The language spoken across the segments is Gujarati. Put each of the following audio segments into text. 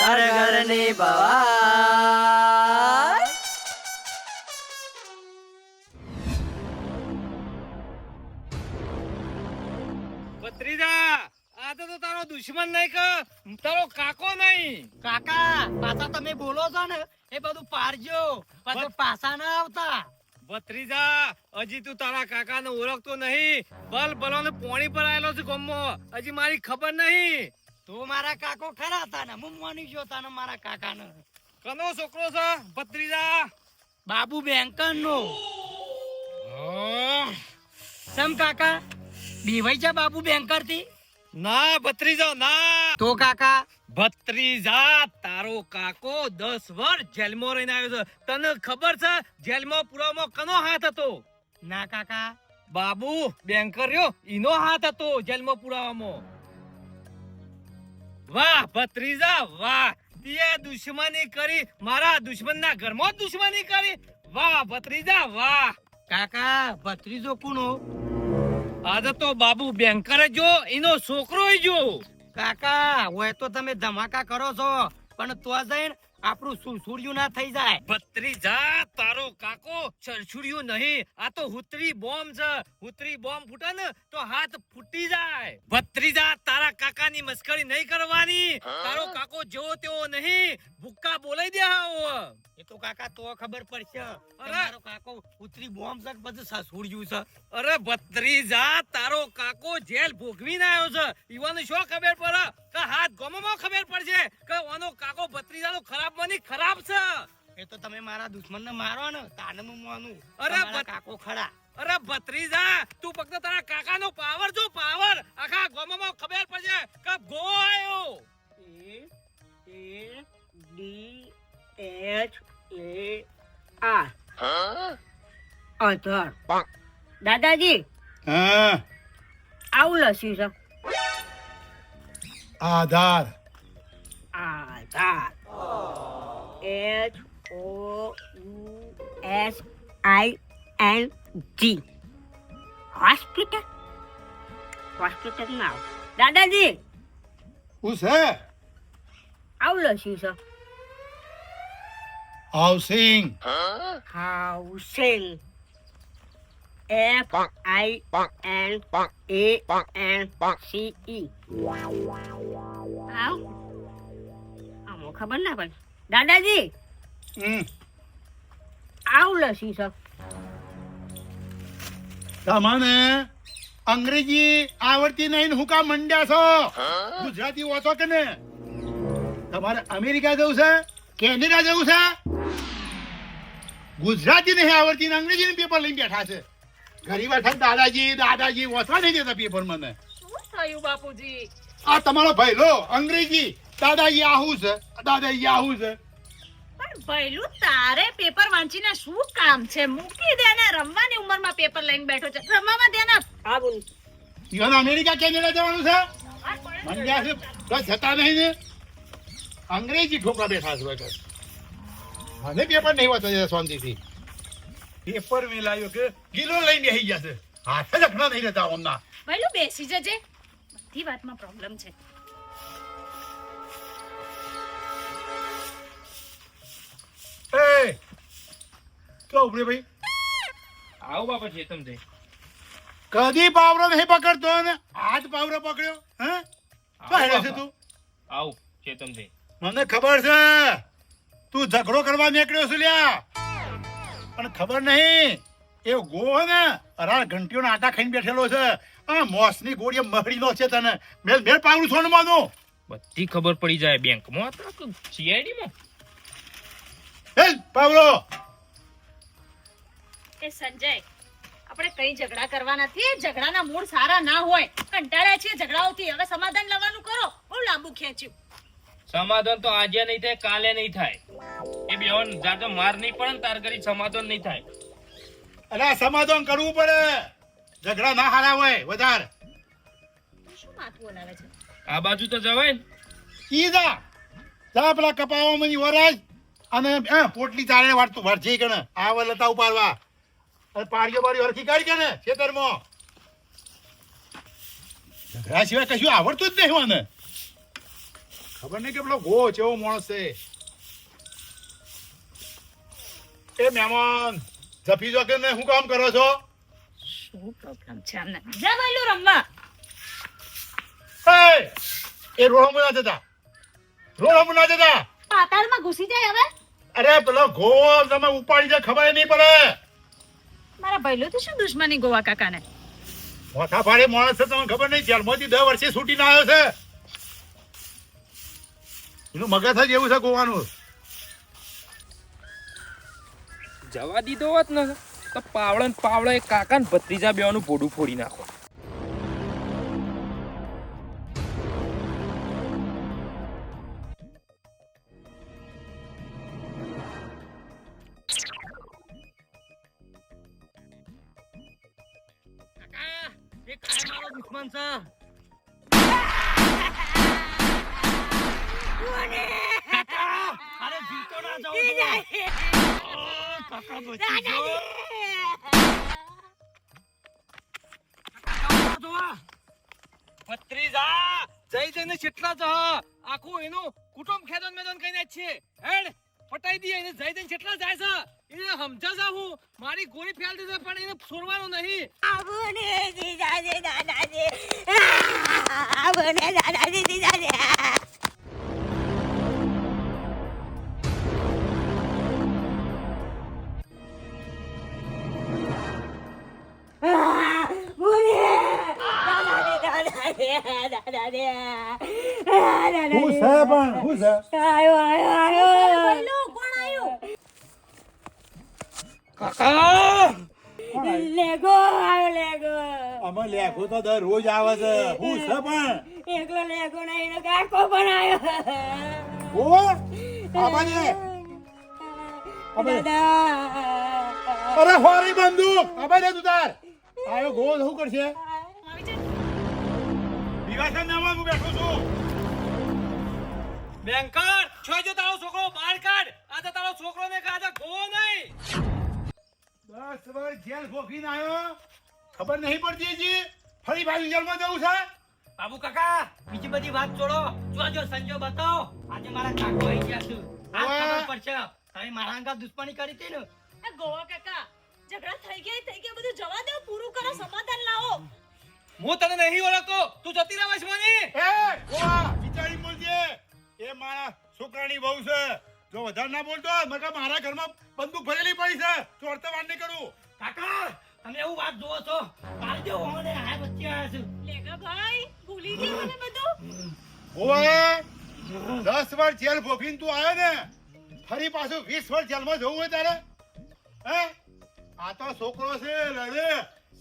ઘર ઘરની ભવાઈ. ભત્રીજા આ તો તો તારો દુશ્મન નહીં કે તારો કાકો નહીં. કાકા પાછા તમે બોલો છો ને એ બધું પારજો પાછો પાછા ના આવતા. ભત્રીજા હજી તું તારા કાકાને ઓળખતો નહીં. બલ બલોને પોણી પર આવેલો છે ગમો હજી મારી ખબર નહીં. તું મારા કાકો ખરા હતા ને હું માની ગયો તા ને મારા કાકા ને કનો છોકરો છે? ભત્રીજા? બાબુ બેંકર નો સમ કાકા? બીવાઈ છે બાબુ બેંકરથી ના ભત્રીજા ના. તો કાકા? ભત્રીજા તારો કાકો દસ વર્ષ જેલમાં રહીને આવ્યો છે. તને ખબર છે જેલમાં પુરાવામાં કનો હાથ હતો? ના કાકા. બાબુ બેંકર રહ્યો ઈનો હાથ હતો જેલમાં પુરાવામાં. વાહ, ભત્રીજા, વાહ. તે દુશ્મની કરી, મારા દુશ્મનના ઘરમાં દુશ્મની કરી. વાહ, ભત્રીજા, વાહ. કાકા, ભત્રીજો કુનો? આજે તો બાબુ બેંકર જો, એનો છોકરો જો. કાકા હોય તો તમે ધમાકા કરો છો, પણ તો જઈને આપણું સુરસુર્યું ના થઈ જાય. ભત્રીજા તારો કાકો છરછુડિયું નહીં. આ તો હુતરી બોમ્બ છે. હુતરી બોમ્બ ફૂટે ને તો હાથ ફૂટી જાય. ભત્રીજા તારા કાકાની મસ્કરી નહીં કરવાની. તારો કાકો જેવો તેવો નહીં. ભૂક્કા બોલાઈ દે હાવ. એ તો કાકા તો ખબર પડશે. અરે! મારો કાકો હુતરી બોમ્બ છે બધું સસુર્યું છે? અરે ભત્રીજા તારો કાકો જેલ ભોગવીને આવ્યો છે. ઈવાને શું ખબર પડે? કે હાથ ગમમાં ખબર પડશે કે ઓનો કાકો ભત્રીજાનો ખરાબ મની ખરાબ છે. એ તો તમે મારા દુશ્મન ને મારો ને તાને હું અરે કાકો ખરા. અરે ભત્રીજા તું ફક્ત તારા કાકાનો પાવર જો પાવર. આખા ગામમાં ખબર પડશે કે ગો આયો. A A D H A R અધર દાદાજી હા આવું લસ્યું છે. Aadhaar Aadhaar H O U S I N G hospital hospital ના આવ દાદાજી હું છે આવું લસ્યું છે housing housing F I N A N C E આવ. આમાં ખબર ના પડી. દાદાજી! હમ. લસી તમને અંગ્રેજી આવડતી નહીં હું કામ મંડ્યા છો? ગુજરાતી વાંચો કે ને? તમારે અમેરિકા જવું છે? કેનેડા જવું છે? ગુજરાતી નહીં આવડતી ને અંગ્રેજી પેપર લઈને બેઠા છે. ઘણી વખત દાદાજી દાદાજી વાંચવા નહીં દેતા પેપર મને. શું થયું બાપુજી? આ તમારો ભૈલો અંગ્રેજી દાદાજી આહું છે દાદાજી આહું છે. પણ ભૈલું તારે પેપર વાંચીને શું કામ છે? મૂકી દે ને રમવાની ઉંમરમાં પેપર લઈને બેઠો છે. રમવામાં દે ને. હા બોલ. યોન અમેરિકા કેનેડા જવાનું છે? મંડ્યા છે બસ જતા નહીં ને. અંગ્રેજી ઠોકરા બેઠા છે મને પેપર નહીં વાંચવા શાંતિથી. પેપર મેલાયો કે કિલો લઈને આવી જશે હાથે લખના નહીં રહેતા ઓમના ભઈલું બેસી જજે બધી વાતમાં પ્રોબ્લેમ છે એ તો ઉભરે ભાઈ આવો બાપા છે તમ કદી પાવરો નહીં પકડતો ને આજ પાવરો પકડ્યો હે તો હેડે છે તું આવ છે તમ મને ખબર છે તું ઝઘડો કરવા નીકળ્યો છે લ્યા પણ ખબર નહીં. એ ગો હે ને અરાર ઘંટીઓના આટા ખાઈને બેઠેલો છે. આ મોસની ગોળીએ મહડીનો છે તને. મેલ મેલ પાવડું છોડ માનો? બધી ખબર પડી જાય બેંકમાં. સીઆઈડી માં હેલ પાવડો. એ સંજય આપણે કઈ ઝઘડા કરવા નથી. ઝઘડાના મૂળ સારા ના હોય. કંટાળ્યા છીએ ઝઘડાઓથી. હવે સમાધાન લાવવાનું કરો. બહુ લાંબુ ખેંચ્યું. સમાધાન તો આજે નહીં થાય કાલે નહીં થાય. એ બેવન જાતો માર નહીં પડે ને તાર કરી સમાધાન નહીં થાય. અરે આ સમાધાન કરવું પડે. ઝઘડા ના હારા હોય વધારે. શું માથું ઓલાવે છે? આ બાજુ તો જવાય ને. ઈ જા. જા પેલા કપાવામાં વરાજ અને એ પોટલી ચારે વાળતું વરજી કને આ વલતા ઉપાડવા. અને પાડીઓ બારી હરખી કાઢી કે ને ખેતરમાં. ઝઘડા સિવાય કશું આવડતું જ નહીં મને. ખબર નહીં કે પેલો ગો કેવો માણસ છે. એ મહેમાન જફી જો કે ને શું કામ કરો છો? શું પ્રોબ્લેમ છે અમને જા બોલું રમવા. એ એ રોહમું ના જતા. રોહમું ના જતા. પાતાળમાં ઘૂસી જાય હવે? અરે પેલો ગો તમે ઉપાડી જાય ખબર નહીં પડે. મારા ભઈલો તો શું દુશ્મની ગોવા કાકાને? મોટા ભારે માણસ છે તમને ખબર નહીં? જેલમાંથી દસ વર્ષે છૂટીને આવ્યો છે. એનું મગજ જ એવું છે ગોવાનું. જવા દીધો હોત ને તો પાવડે ને પાવડે એ કાકા ને ભત્રીજા બેવાનું પોડું ફોડી નાખો. કાકા એ કાકા અરે જીતો ના જાવ કાકા બચી ગયો કાકા જોવા ભત્રીજા જઈ જઈને કેટલા જ આખું એનું કુટુંબ ખેદન મેદન કઈને છે. હેડ પટાઈ દઈએ એને. જઈ જઈને કેટલા જાય છે એને સમજા હું. મારી ગોળી ફેલ દીધે પણ એને છોડવાનું નહીં. હું તો દર રોજ આવે છે. હું છે પણ? એકલો લેગો નહીં એનો કાકો પણ આવ્યો ઓ દાદા. અરે હોરી બંદૂક! આબાને તું તાર? આયો ગોલ શું કરશે? વિવાસન નામાં હું બેઠો છું. બેંકર છો જો તારો છોકરો બહાર કાઢ. આ તો તારો છોકરો ને કાઢે ગો નહીં. બસ વર્ષ જેલ ભોગીને આવ્યો ખબર નહીં પડતી હજી. ફરી પાછું જેલમાં જવું છે? બાબુ કાકા બીજી બધી વાત છોડો. જો જો સંજો બતાવો. આજે મારા કાકો આવી ગયા છું. આ ખબર પડશે. તમે મારા અંગા દુશ્મની કરી હતી ને? એ ગોવા કાકા ઝઘડા થઈ ગયા થઈ ગયા બધું જવા દો પૂરું કરો સમાધાન લાવો. હું તને નહીં ઓળખતો. તું જતી રહે મને એ ગોવા વિચારી બોલજે. એ મારા છોકરાની બહુ છે. જો વધારે ના બોલતો મગર મારા ઘરમાં બંદૂક ભરેલી પડી છે. ચોરતે વાત નહીં કરું. કાકા તમે એવું વાત જોવો છો. કાલ જો હોને આ વચ્ચે છું? લેગા ભાઈ ભૂલી ગઈ મને બધું? ગોવા દસ વર્ષ જેલ ભોગીને તું આવ્યો ને ફરી પાછું વીસ વર્ષ જેલમાં જવું હોય તારે? હે? આ તો છોકરો છે લડે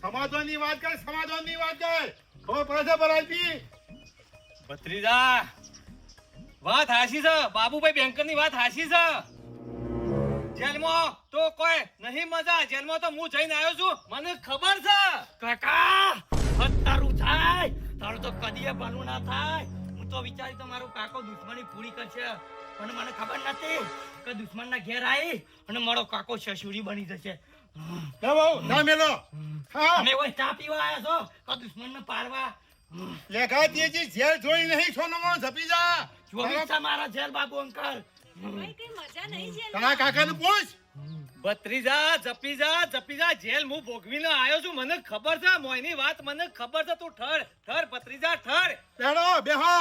સમાધાનની વાત કર સમાધાનની વાત કર. ખબર પડે છે બરાજી ભત્રીજા વાત હાસી છે. બાબુભાઈ બેંકરની વાત હાસી છે. જેલમાં તો કોઈ નહીં મજા જેલમાં તો હું જઈને આવ્યો છું. મને ખબર છે. કાકા હદ તારું થાય. તારું તો કદીએ બનવું ના થાય. હું તો વિચારી તો મારો કાકો દુશ્મની પૂરી કરશે. પણ મને ખબર નથી કે દુશ્મનના ઘેર આવી અને મારો કાકો સસુરી બની જશે. ના બહુ ના મેલો. હા. કોઈ ચા પીવા આવ્યા છો? કે દુશ્મનને પાડવા? લેખા તેજી જોઈ નહીં સોનમો ઝપી જા. જોવી છે મારા ઝેર બાબુ અંકલ. કઈ મજા નહીં છે તારા કાકાને પૂછ. ભત્રીજા જપીજા જપીજા જેલ હું ભોગવીને આવ્યો છું. મને ખબર છે મોયની વાત મને ખબર છે. તું ઠર ઠર ભત્રીજા ઠર. બેડો બેહો.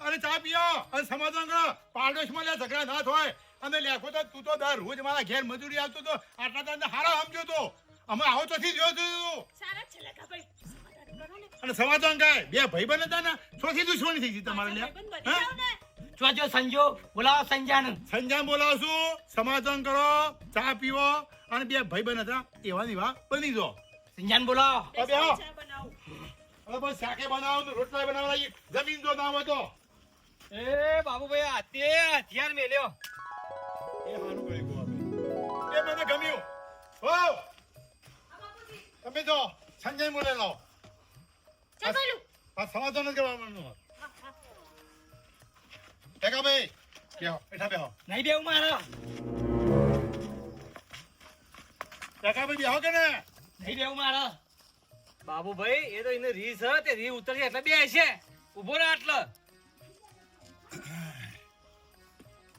અને ચા પીઓ. અને સમાધાન કરો પાડોશમાં લે ઝઘડા ના થાય. અને લેખો તો તું તો દર રોજ મારા ઘેર મજૂરી આવતો તો આટલા તને હારા સમજો તો. અમે આવો તો થી જોયો તું સારા છે લેગા ભાઈ. સમાધાન કરો ને. અને સમાધાન કાય બે ભાઈ બને હતા ને ચોથી દુશ્મની થઈ ગઈ તમારે લે જોજો સંજો બોલાવો સંજાન બોલાવો શું સમાધાન કરો ચા પીવો અને બે ભાઈ બન હતા એવા ની વાત બની જો સંજાન બોલાવો. હવે બસ શાકે બનાવો રોટલા બનાવવા જમીન જો ના હોય તો. એ બાબુભાઈ આ તે હથિયાર મેલ્યો. એ હારું કરી ગો એ મને ગમ્યું. હો. તમે જો સંજય બોલે લાવો. આ સમાધાન જ કરવાનું ટેકા ભાઈ બેહો બેઠા બેહો. નહીં બેવું મારો. ટેકા ભાઈ બેહો કે ને? નહીં બેવું મારો. બાબુભાઈ એ તો એને રી છે તે રી ઉતરી એટલે બે છે. ઊભો રહે આટલો.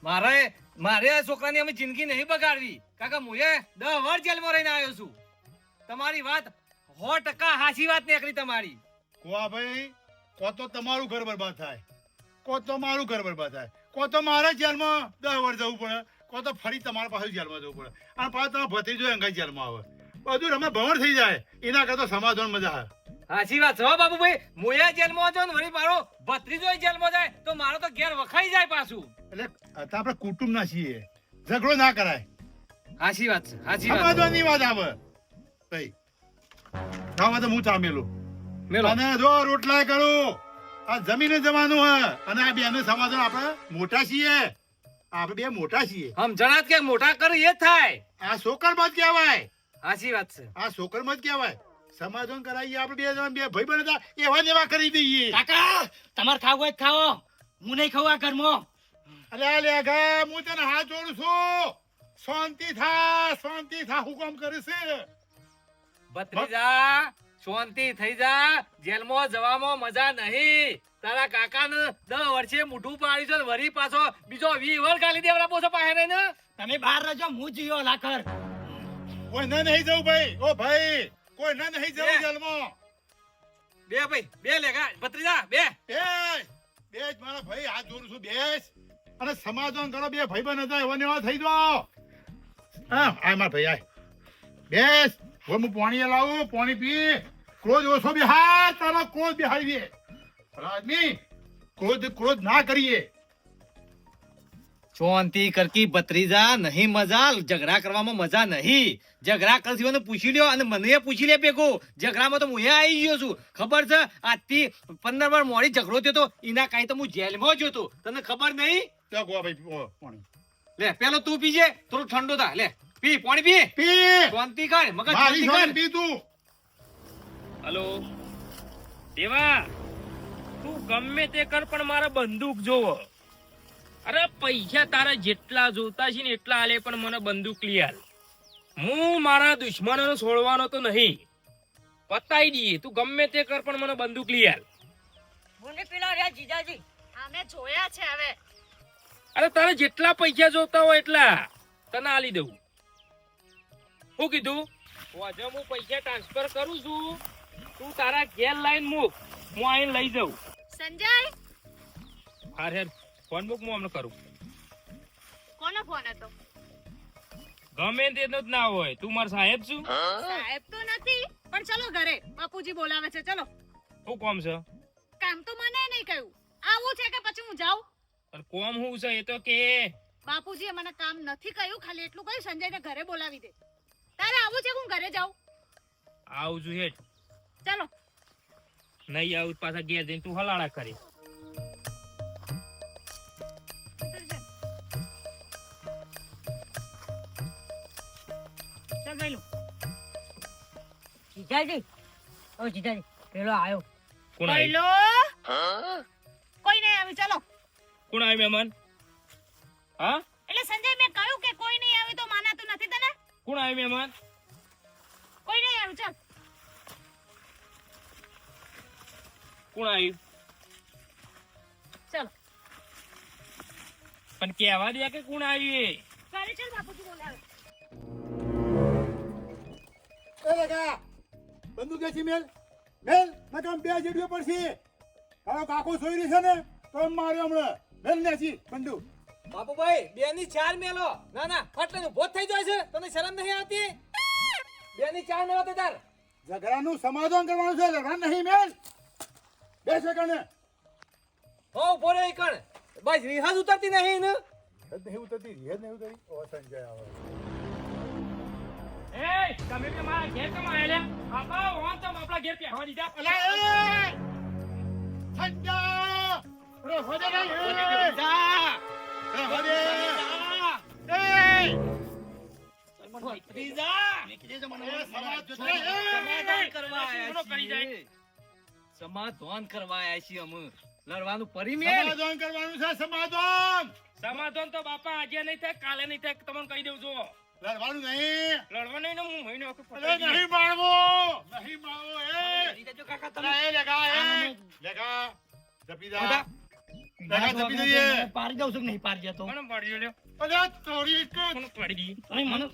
મારે મારે આ છોકરાની અમે જિંદગી નહીં બગાડવી. કાકા હું એ દસ વર્ષ જેલમાં રહીને આવ્યો છું. તમારી વાત સો ટકા હાસી વાત નીકળી તમારી. કોવા ભાઈ કો તો તમારું ઘર બરબાદ થાય. કો તો મારું ઘર બરબાદ થાય. કો તો મારે જેલમાં દસ વર્ષ જવું પડે. કો તો ફરી તમારા પાસે જેલમાં જવું પડે. અને પાછું તમારા ભત્રીજો અંગાઈ જેલમાં આવે. બધું રમે ભવર થઈ જાય. એના કરતા સમાધાન મજા આવે. હાચી વાત છે બાબુભાઈ. મોયા જેલમાં જો ને વળી મારો ભત્રીજો જેલમાં જાય તો મારો તો ઘેર વખાઈ જાય પાછું. એટલે અત્યારે આપણે કુટુંબ ના છીએ. ઝઘડો ના કરાય. હાચી વાત છે હાચી વાત સમાધાનની વાત આવે. ભાઈ ખાવા તો હું ચામેલું મેલો. અને જો રોટલા કરું. આ જમીને જવાનું હે. અને આ બેને સમાધાન આપણે મોટા છીએ. આપણે બે મોટા છીએ. સમજણા જ કે મોટા કરી એ જ થાય. આ સોકર જ કહેવાય. હાચી વાત છે. આ સોકર જ કહેવાય. સમાધાન કરાવીએ આપણે બે જણ બે ભાઈ બનતા એવા ને એવા કરી દઈએ. કાકા તમારે ખાવું હોય ખાવો ખાઓ. હું નહીં ખાવું આ ઘરમાં. અરે લે ગા હું તને હાથ જોડું છું. શાંતિ થા શાંતિ થા હુકમ કરે છે ભત્રીજા શાંતિ થઈ જા. જેલમાં જવામાં મજા નહીં. તારા કાકાને દસ વર્ષે મોઢું પાડ્યું છે વરી પાછો બીજો વી વર ગાલી દેવડા પોસો પાસે રહીને. તમે બહાર રહેજો હું જીયો લાખર. કોઈ ના નહીં જવું ભાઈ. ઓ ભાઈ કોઈ ના નહીં જવું બે. જેલમાં. બે ભાઈ બે લેગા ભત્રીજા બે. બેસ બેસ મારા ભાઈ હાથ જોડું છું બેસ અને સમાધાન કરો બે ભાઈ બને હતા એવા ને એવા થઈ જાઓ. હા આય મારા ભાઈ આય. બેસ હવે હું પાણી લાવું પાણી પી. ક્રોધ ઓછો બિહાર તારો ક્રોધ બિહારી દે આદમી ક્રોધ ક્રોધ ના કરીએ. ચોંતી કરકી ભત્રીજા નહીં મજા ઝઘડા કરવામાં મજા નહીં. ઝઘડા કરશી મને પૂછી લ્યો અને મને પૂછી લે ભેગો. ઝઘડામાં તો હું એ આવી ગયો છું. ખબર છે? આજથી પંદર વાર મોડી ઝઘડો થયો તો એના કાંઈ તો હું જેલમાં જ હતો. તને ખબર નહીં? લે પેલો તું પીજે થોડું ઠંડુ થા. લે પી પાણી પી. પી. શાંતિ કર મગજ શાંતિ શાંતિ કર. પી તું. હલો? દેવા તું ગમે તે કર પણ મારા બંદૂક જોવો. અરે પૈસા તારા જેટલા જોતા છે ને એટલા આલે પણ મને બંદૂક લઈ આલ. હું મારા દુશ્મનોને છોડવાનો તો નહીં. પતાઈ દઈએ. તું ગમે તે કર પણ મને બંદૂક લઈ આલ. મને પેલા રહ્યા જીજાજી. અમે જોયા છે હવે. અરે તારે જેટલા પૈસા જોતા હોય એટલા. તને આલી દઉં. શું કીધું? આજે હું પૈસા ટ્રાન્સફર કરું છું. તું તારા ઘેર લાઈન મૂક. હું અહીં લઈ જાઉં. સંજય? હેર ફોન મૂક હું અમને કરું. કોનો ફોન હતો? ગમે તેનો જ ના હોય. તું મારા સાહેબ છું. સાહેબ તો નથી પણ ચલો ઘરે. બાપુજી બોલાવે છે ચલો. શું કોમ છે? કામ તો મને નહીં કહ્યું. આવું છે કે પછી હું જાઉં? અને કોમ હું છે એ તો કે. બાપુજીએ મને કામ નથી કહ્યું ખાલી એટલું કહ્યું સંજયને ઘરે બોલાવી દે. તારે આવું છે હું ઘરે જાઉં? આવું છું હેઠ. ચલો. નહીં આવું પાછા ઘેર જઈને તું હલાળા કરી. જીજાજી ઓ જીજાજી પેલો આવ્યો કોણ આવ્યું કોઈ નહીં આવ્યું ચાલો. કોણ આવ્યું મહેમાન? હા? એટલે સંજય મેં કહ્યું કે કોઈ નહીં આવ્યું તો માનાતું નથી તને? કોણ આવ્યું મહેમાન? કોણ આવ્યું ચાલ. પણ કહેવા દે કે કોણ આવ્યું એ? ઘરે ચાલ બાપુજી બોલાવે. એ લગા બંદૂક એસી મેલ. મેલ નકામ બે જેડીઓ પડશે. તારો કાકો સોઈ રહી છે ને તો એમ માર્યો હમણાં. મેલ ને એસી બંદૂક. બાપુભાઈ બે ની ચાર મેલો. ના ના ફટલે ઊભો જ થઈ જાય છે. તને શરમ નહીં આવતી? બે ની ચાર મેલો તે તાર. ઝઘડાનું સમાધાન કરવાનું છે ઝઘડા નહીં મેલ. બે કણે. હો ઊભો રે કણ. બસ રિહાજ ઉતરતી નહીં ને નહીં ઉતરતી રિહેજ નહીં ઉતરી. ઓ સંજય આવે. એ તમે કે મારા ઘેર કેમ આયેલા આપા ઓન તો આપણા ઘેર પહેવા દીધા. અલા એ! સંજય! રે હોજે નહીં જા રે હોજે એ ભત્રીજા એ સમાજ જો સમાજ કરવા આયા છે કરી જાય? સમાધાન કરવા આવ્યા છીએ અમે. લડવાનું પરિમેલ. સમાધાન કરવાનું છે સમાધાન! સમાધાન તો બાપા આજે નહીં થાય કાલે નહીં થાય તમને કહી દઉં છું. લડવાનું નહીં. લડવા નહીં હું મહિનો અરે દઈએ. નહીં મારવો! નહીં મારવો એ! કાકા અલા, એ લેગા એ! લેગા જપી જા. દગા થપી જઈએ. પાડી દઉં છું નહીં પાડી જતો કોણ પાડ્યો લ્યો અલ્યા, તારી એક પાડી અરે મને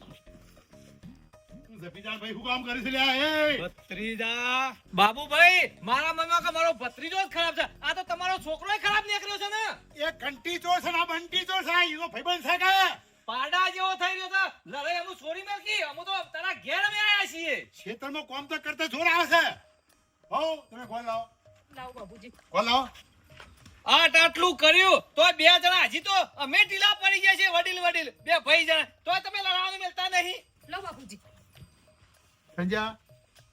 જપીદાર શું કામ કરી છે લ્યા, એ? ભત્રીજા! બાબુભાઈ મારા મનમાં કે મારો ભત્રીજો જ ખરાબ છે. આ તો તમારો છોકરો ખરાબ નીકળ્યો છે ને. એ ઘંટી ચોર છે ને બંટી ચોર છે. એનો ભાઈબંધ છે કે? પાડા જેવો થઈ રહ્યો છે. લડાઈ અમુ છોડી નાખી અમુ તો તારા ઘેર અમે આયા છીએ. ખેતરમાં કામ તો કરતા જોર આવશે હો તમે કોણ લાવો? લાવો બાબુજી. કોણ લાવો? આટ આટલું કર્યું તો બે જણા હજી તો અમે ઢીલા પડી ગયા છે વડીલ વડીલ બે ભાઈ જણા. તો તમે લડાવાનું મળતા નહીં. લો બાબુજી. સંજ્યા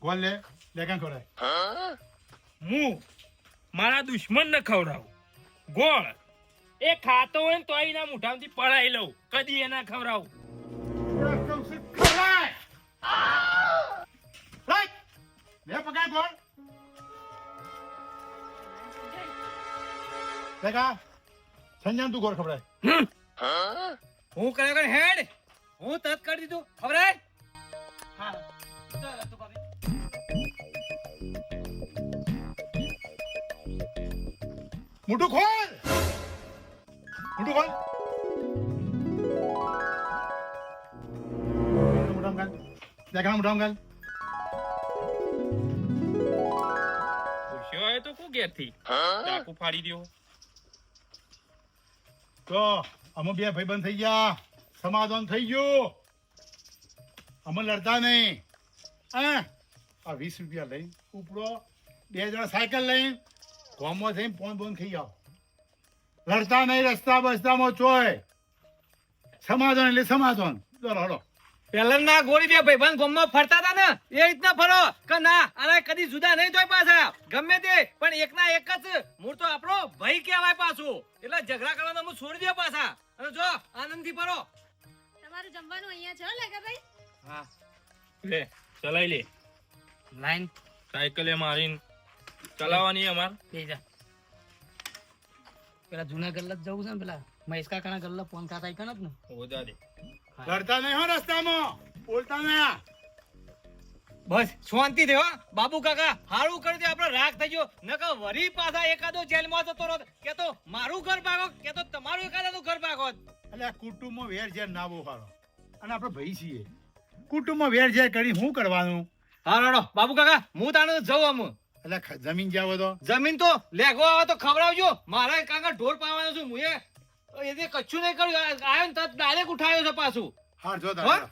કોણ લે લે કાં ખવડાય. હું? મારા દુશ્મન ને ખવડાવું. ગોળ. એ ખાતો હોય ને તો એના મુઠામાંથી પડાઈ લઉં. કદી એના ખવડાવું. ખવડાય લે કોણ લેકા સંજ્યા તું ગોળ ખવડાય. હું? કરે કરે હેડ. હું તત કરી દીધું. ખબર હા. ચાલ તું ભાભી મોટું ખોલ મોટું ખોલ મોટા ગાલ દેખા મોટા ગાલ પૂછ્યો હોય તો કુ ઘેરથી ફાડી દ્યો તો અમે બે ભાઈબંધ થઈ ગયા। સમાધાન થઈ ગયું। અમે લડતા નહીં। હા આ વીસ રૂપિયા લઈ ઉપડો. બે જણા સાયકલ લઈ ગામમાં થઈને ફોન બોન ખાઈ જાઓ લડતા નહીં રસ્તા બસ્તામાં ચોય. સમાધાન એટલે સમાધાન. ચલો હડો પેલનના ગોળી બે ભાઈબંધ ગામમાં ફરતા હતા ને એ રીતના ફરો કે ના આને કદી જુદા નહીં થાય પાછા. ગમે તે પણ એકના એક જ. મૂળ તો આપણો ભાઈ કહેવાય પાછું. એટલે ઝઘડા કરવાનો હું છોડી દે પાછા. અને જો આનંદથી ફરો. તમારું જમવાનું અહીંયા છે લાગે ભાઈ હા. લે. ચલાઈ લે. લાઈન. સાયકલે મારીને. ચલાવવાની અમાર. જા. પેલા જૂના ગલ્લા જવું છે ને પેલા? મહેશકા કણા ગલ્લા ફોન ખાતા કણ જ ને. ઓજા દે. લડતા નહીં હો રસ્તામાં. બોલતા ના બસ શાંતિ થયો બાબુ કાકા હારું કરી દે. રાખ રાગ થઈ ગયો. નકર વરી પાછા એકાદો જેલમાં જતો રહો કે તો મારું ઘર ભાગો કે તો તમારું એકાદાનું ઘર ભાગો. એટલે કુટુંબમાં વેર ઝેર ના બહુ અને આપણે ભાઈ છીએ. કુટુંબમાં વેર ઝેર કરી શું કરવાનું? હા રાડો બાબુ કાકા હું તાણે જઉં આમ. એટલે જમીન જાવ તો? જમીન તો લેગો આવે તો ખવડાવજો. મારા કાકા ઢોર પાવાનો છું હું એ એને કચ્છું નહીં કર્યું આવ્યો ને તત ડાયરેક્ટ ઉઠાવ્યો છે પાછું. હા જો તારા.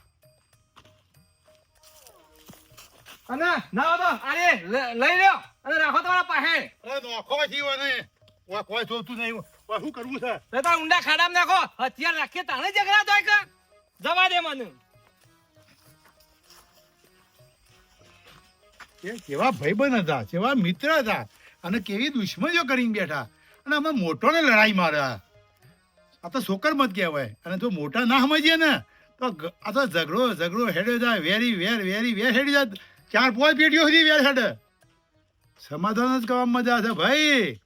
અને ના તો અરે લઈ લ્યો અને રાખો તમારા પાસે. અરે નોખો જીવો ને. ઓય કોઈ જોતું નહીં. શું કરવું છે? તો ઊંડા ખાડામાં નાખો. હથિયાર રાખીએ તાણે ઝઘડા થાય કે જવા દે મને. એ કેવા ભાઈબંધ હતા, કેવા મિત્ર હતા અને કેવી દુશ્મનીઓ કરીને બેઠા. અને અમે મોટોને લડાઈ માર્યા. આ તો છોકર મત કહેવાય. અને જો મોટા ના સમજીએ ને, તો આ તો ઝઘડો ઝઘડો હેડ્યો જાય, વેરી, વેર વેરી, વેર હેડી જાય. ચાર, પાંચ પેઢીઓ સુધી વેર હેડે. સમાધાન જ કરવા મજા છે, ભાઈ.